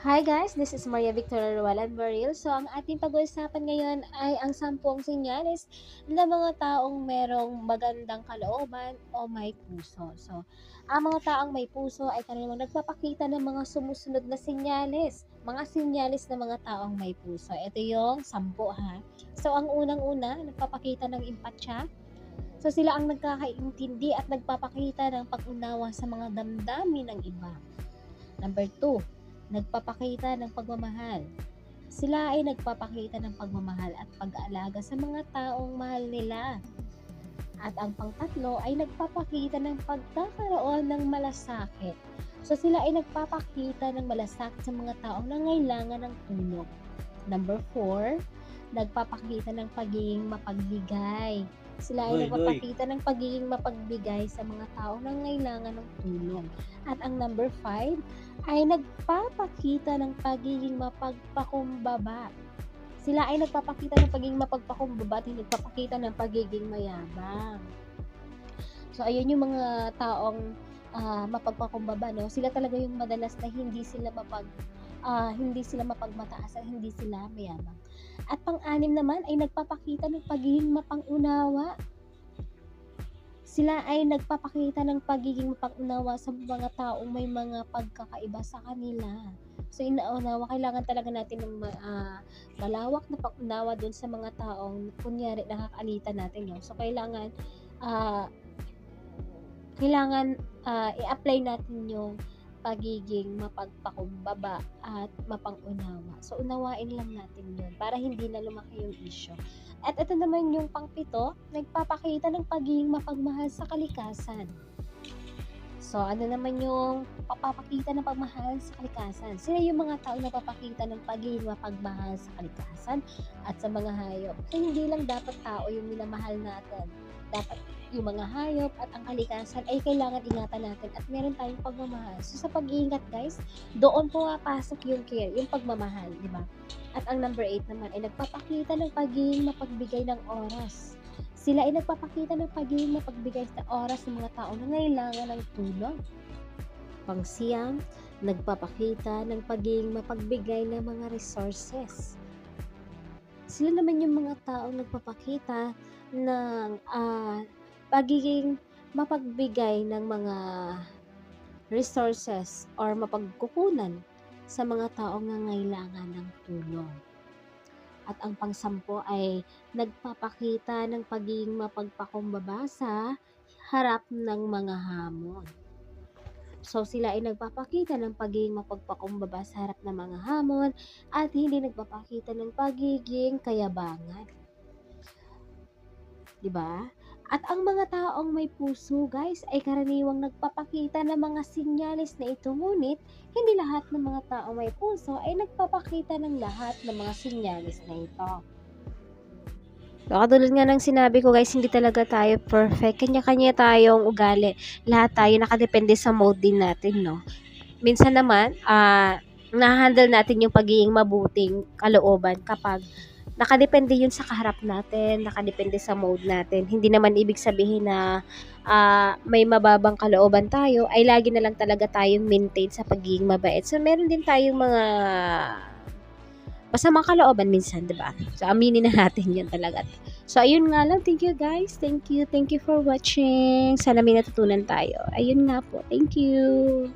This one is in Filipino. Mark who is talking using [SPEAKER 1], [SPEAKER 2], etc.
[SPEAKER 1] Hi guys, this is Maria Victoria Ruwalan Baril. So, ang ating pag-uusapan ngayon ay ang sampung senyales ng mga taong merong magandang kalooban o may puso. So, ang mga taong may puso ay karaniwang nagpapakita ng mga sumusunod na senyales. Mga senyales ng mga taong may puso. Ito yung sampu ha. So, ang unang-una, nagpapakita ng empatya. So, sila ang nagkakaintindi at nagpapakita ng pag-unawa sa mga damdamin ng iba. Number two, nagpapakita ng pagmamahal. Sila ay nagpapakita ng pagmamahal at pag-aalaga sa mga taong mahal nila. At ang pangtatlo ay nagpapakita ng pagkakaroon ng malasakit. So sila ay nagpapakita ng malasakit sa mga taong nangailangan ng tulong. Number four, nagpapakita ng pagiging mapagbigay. Sila ay nagpapakita ng pagiging mapagbigay sa mga taong nangailangan ng tulong. At ang number five ay nagpapakita ng pagiging mapagpakumbaba. Sila ay nagpapakita ng pagiging mapagpakumbaba at nagpapakita ng pagiging mayabang. So, ayun yung mga taong ah, mapagpakumbaba, no? Sila talaga yung madalas na hindi sila mapag ah, hindi sila mapagmataas at hindi sila mayabang. At pang-anim naman ay nagpapakita ng pagiging mapangunawa. Sila ay nagpapakita ng pagiging mapangunawa sa mga taong may mga pagkakaiba sa kanila. So inaunawa, kailangan talaga natin ng ah, malawak na pag-unawa dun sa mga taong kunyari nakakalitan natin yun. So kailangan ah, kailangan ah, i-apply natin yung pagiging mapagpakumbaba at mapangunawa. So, unawain lang natin yun para hindi na lumaki yung issue. At ito naman yung pangpito, nagpapakita ng pagiging mapagmahal sa kalikasan. So, ano naman yung papapakita ng pagmahal sa kalikasan? Sila yung mga tao na papakita ng pagiging mapagmahal sa kalikasan at sa mga hayop. So, hindi lang dapat tao yung minamahal natin. Dapat yung mga hayop at ang kalikasan ay kailangan ingatan natin at meron tayong pagmamahal. So sa pag-iingat guys, doon pumapasok yung care, yung pagmamahal, di ba? At ang number 8 naman ay nagpapakita ng pagiging mapagbigay ng oras. Sila ay nagpapakita ng pagiging mapagbigay ng oras ng mga tao na ngailangan ng tulong. Pangsiyam, nagpapakita ng pagiging mapagbigay ng mga resources. Sila naman yung mga taong nagpapakita ng ah, pagiging mapagbigay ng mga resources or mapagkukunan sa mga taong nangailangan ng tulong. At ang pangsampo ay nagpapakita ng pagiging mapagpakumbaba sa harap ng mga hamon. So sila ay nagpapakita ng pagiging mapagpakumbaba sa harap ng mga hamon at hindi nagpapakita ng pagiging kayabangan. 'Di ba? At ang mga taong may puso, guys, ay karaniwang nagpapakita ng mga sinyalis na ito. Ngunit, hindi lahat ng mga taong may puso ay nagpapakita ng lahat ng mga sinyalis na ito. So, katulad nga ng sinabi ko guys, hindi talaga tayo perfect. Kanya-kanya tayong ugali. Lahat tayo nakadepende sa mode din natin, no? Minsan naman, ah, na-handle natin yung pagiging mabuting kalooban kapag nakadepende yun sa kaharap natin, nakadepende sa mode natin. Hindi naman ibig sabihin na ah, may mababang kalooban tayo, ay lagi na lang talaga tayong maintain sa pagiging mabait. So, meron din tayong mga masamang kalooban minsan, di ba? So, aminin na natin yun talaga. So, ayun nga lang. Thank you guys. Thank you. Thank you for watching. Sana may natutunan tayo. Ayun nga po. Thank you.